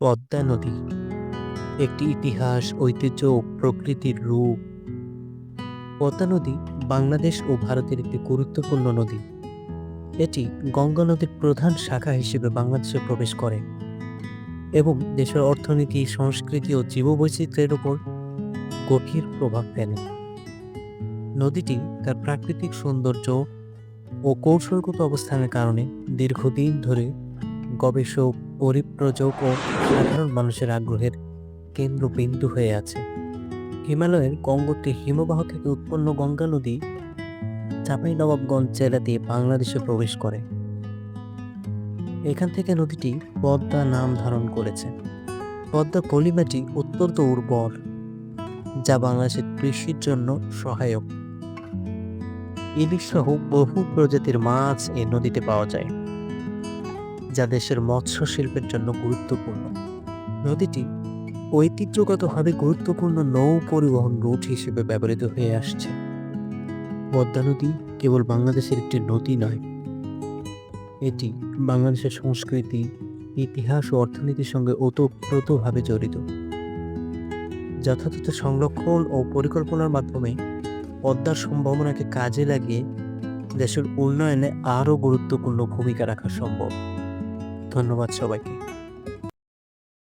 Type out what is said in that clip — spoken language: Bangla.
পদ্মা নদী। একটি ইতিহাস, ঐতিহ্য ও প্রকৃতির রূপ। পদ্মা নদী বাংলাদেশ ও ভারতের একটি গুরুত্বপূর্ণ নদী। এটি গঙ্গা নদীর প্রধান শাখা হিসেবে বাংলাদেশে প্রবেশ করে এবং দেশের অর্থনীতি, সংস্কৃতি ও জীববৈচিত্র্যের উপর গভীর প্রভাব ফেলে। নদীটি তার প্রাকৃতিক সৌন্দর্য ও কৌশলগত অবস্থানের কারণে দীর্ঘদিন ধরে গবেষক পরিপ্রযোজক ও সাধারণ মানুষের আগ্রহের কেন্দ্রবিন্দু হয়ে আছে। হিমালয়ের গঙ্গোত্রী হিমবাহ থেকে উৎপন্ন গঙ্গা নদী চাঁপাইনবাবগঞ্জ জেলা দিয়ে বাংলাদেশে প্রবেশ করে। এখান থেকে নদীটি পদ্মা নাম ধারণ করেছে। পদ্মা পলিমাটি অত্যন্ত উর্বর, যা বাংলাদেশের কৃষির জন্য সহায়ক। ইলিশ সহ বহু প্রজাতির মাছ এই নদীতে পাওয়া যায়। যা দেশের মৎস্য শিল্পের জন্য গুরুত্বপূর্ণ। নদীটি ঐতিহ্যগতভাবে গুরুত্বপূর্ণ নৌ পরিবহন রুট হিসেবে ব্যবহৃত হয়ে আসছে। পদ্মা নদী কেবল বাংলাদেশের একটি নদী নয়, এটি বাংলাদেশের সংস্কৃতি, ইতিহাস ও অর্থনীতির সঙ্গে ওতপ্রোতভাবে জড়িত। যথাযথ সংরক্ষণ ও পরিকল্পনার মাধ্যমে পদ্মার সম্ভাবনাকে কাজে লাগিয়ে দেশের উন্নয়নে আরও গুরুত্বপূর্ণ ভূমিকা রাখা সম্ভব। ধন্যবাদ সবাইকে।